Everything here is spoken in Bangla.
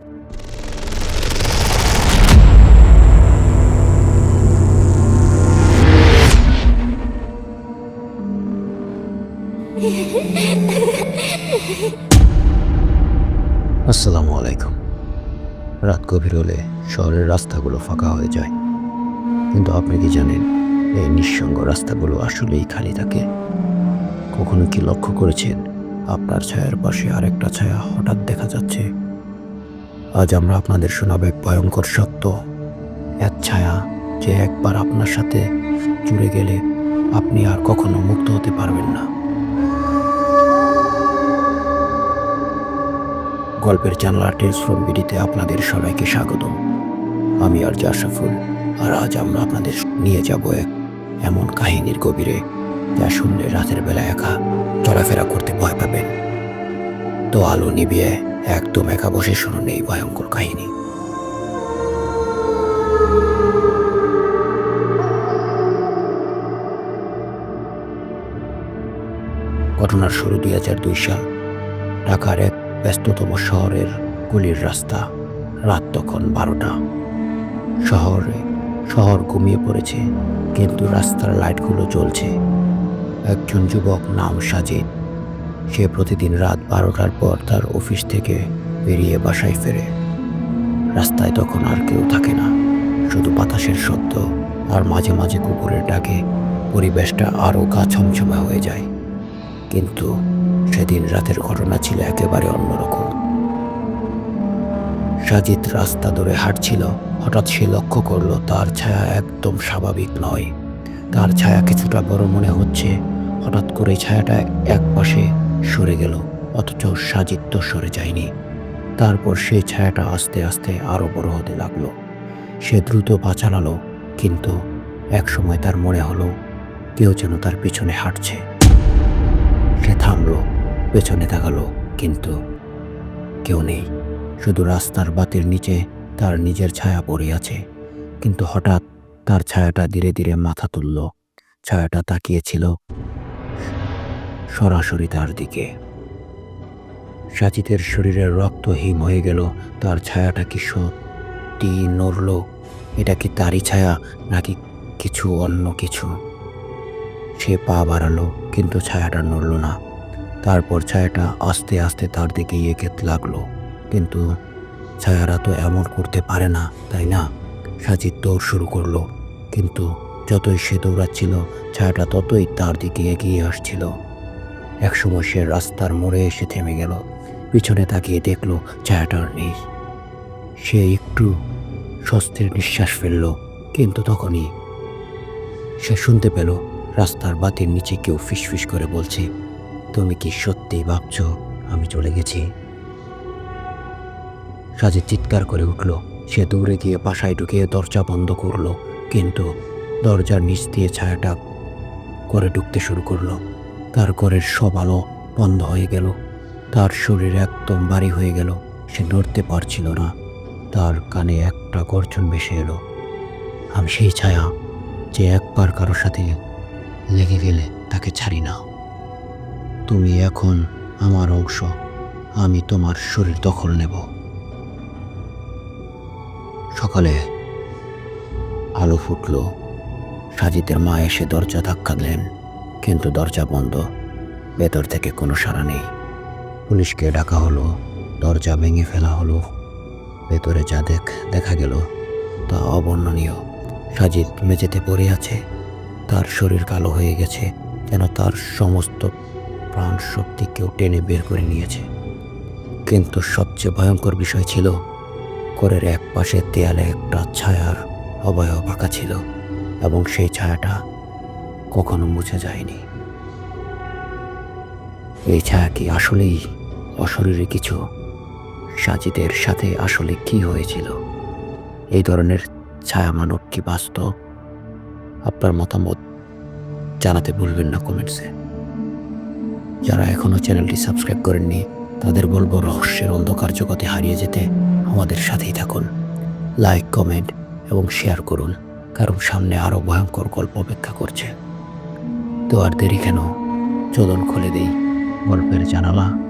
আসসালামু আলাইকুম। রাত গভীর হলে শহরের রাস্তাগুলো ফাঁকা হয়ে যায়। কিন্তু আপনি কি জানেন, এই নিঃসঙ্গ রাস্তাগুলো আসলেই খালি থাকে? কখনো কি লক্ষ্য করেছেন, আপনার ছায়ার পাশে আরেকটা ছায়া হঠাৎ দেখা যাচ্ছে? আজ আমরা আপনাদের শোনাব এক ভয়ঙ্কর সত্য। এক ছায়া যে একবার আপনার সাথে জুড়ে গেলে আপনি আর কখনো মুক্ত হতে পারবেন না। গল্পের জানলা টেলস ফ্রম বিডিতে আপনাদের সবাইকে স্বাগত আমি আর জাসাফুল আর আজ আমরা আপনাদের নিয়ে যাব এক এমন কাহিনীর গভীরে যা শুনলে রাতের বেলা একা চলাফেরা করতে ভয় পাবেন। তো আলো নিবিয়ে একদম একা বসে শুনুন এই ভয়ঙ্কর কাহিনী। ঘটনার শুরু দুই হাজার দুই সাল, ঢাকার এক ব্যস্ততম শহরের গলির রাস্তা রাত তখন বারোটা। শহরে, শহর ঘুমিয়ে পড়েছে, কিন্তু রাস্তার লাইটগুলো জ্বলছে। একজন যুবক নাম সাজিদ সে প্রতিদিন রাত বারোটার পর তার অফিস থেকে বেরিয়ে বাসায় ফেরে। রাস্তায় তখন আর কেউ থাকে না। শুধু বাতাসের শব্দ আর মাঝে মাঝে কুকুরের ডাকে পরিবেশটা আরও গা ছমছমে হয়ে যায়। কিন্তু সেদিন রাতের ঘটনা ছিল একেবারে অন্যরকম। সাজিদ রাস্তা ধরে হাঁটছিল। হঠাৎ সে লক্ষ্য করল, তার ছায়া একদম স্বাভাবিক নয়। তার ছায়া কিছুটা বড় মনে হচ্ছে। হঠাৎ করে ছায়াটা এক পাশে সরে গেল, অথচ সাজিদ তো সরে যায়নি। তারপর সেই ছায়াটা আস্তে আস্তে আরও বড় হতে লাগল। সে দ্রুত পা চালালো, কিন্তু একসময় তার মনে হলো কেউ যেন তার পিছনে হাঁটছে। সে থামলো, পেছনে তাকালো, কিন্তু কেউ নেই। শুধু রাস্তার বাতির নিচে তার নিজের ছায়া পড়ে আছে, কিন্তু হঠাৎ তার ছায়াটা ধীরে ধীরে মাথা তুলল। ছায়াটা তাকিয়েছিল সরাসরি তার দিকে। সাজিদের শরীরের রক্ত হিম হয়ে গেল, তার ছায়াটা কি সত্যি নড়ল? এটা কি তারই ছায়া, নাকি কিছু অন্য কিছু? সে পা বাড়ালো, কিন্তু ছায়াটা নড়ল না। তারপর ছায়াটা আস্তে আস্তে তার দিকে এগোতে লাগল, কিন্তু ছায়ারা তো এমন করতে পারে না, তাই না? সাজিদ দৌড় শুরু করল, কিন্তু যতই সে দৌড়াচ্ছিল, ছায়াটা ততই তার দিকে এগিয়ে আসছিল। একসময় সে রাস্তার মোড়ে এসে থেমে গেল। পিছনে তাকিয়ে দেখল ছায়াটার নেই সে একটু স্বস্তির নিঃশ্বাস ফেলল, কিন্তু তখনই সে শুনতে পেল রাস্তার বাতির নিচে কেউ ফিসফিস করে বলছে, তুমি কি সত্যিই ভাবছ আমি চলে গেছি? সাজে চিৎকার করে উঠল। সে দৌড়ে গিয়ে বাসায় ঢুকিয়ে দরজা বন্ধ করল, কিন্তু দরজার নিচ দিয়ে ছায়াটা করে ঢুকতে শুরু করল। তার ঘরের সব আলো বন্ধ হয়ে গেল। তার শরীর একদম ভারী হয়ে গেল। সে নড়তে পারছিল না। তার কানে একটা গর্জন ভেসে এলো। আমি সেই ছায়া যে একবার কারোর সাথে লেগে গেলে তাকে ছাড়ি না। তুমি এখন আমার অংশ। আমি তোমার শরীর দখল নেব। সকালে আলো ফুটল। সাজিদের মা এসে দরজা ধাক্কা দিলেন। কিন্তু দরজা বন্ধ। ভেতর থেকে কোনো সাড়া নেই। পুলিশকে ডাকা হলো, দরজা ভেঙে ফেলা হলো। ভেতরে যা দেখ, দেখা গেল, তা অবর্ণনীয়। সাজিদ মেঝেতে পড়ে আছে। তার শরীর কালো হয়ে গেছে, যেন তার সমস্ত প্রাণ শক্তি কেউ টেনে বের করে নিয়েছে। কিন্তু সবচেয়ে ভয়ঙ্কর বিষয় ছিল, কোরের এক পাশে দেয়ালে একটা ছায়ার অবয়ব আঁকা ছিল এবং সেই ছায়াটা কখনো মুছে যায়নি। এই ছায়া কি আসলেই অশরীরে কিছু? সাজিদের সাথে আসলে কি হয়েছিল? এই ধরনের ছায়া মানব কি বাস্তব? আপনার মতামত জানাতে ভুলবেন না কমেন্টসে। যারা এখনও চ্যানেলটি সাবস্ক্রাইব করেননি, তাদের বলব রহস্যের অন্ধকার জগতে হারিয়ে যেতে আমাদের সাথেই থাকুন। লাইক, কমেন্ট এবং শেয়ার করুন, কারণ সামনে আরও ভয়ঙ্কর গল্প অপেক্ষা করছে। তো আর দেরি কেন? চলন খুলে দেই গল্পের জানালা।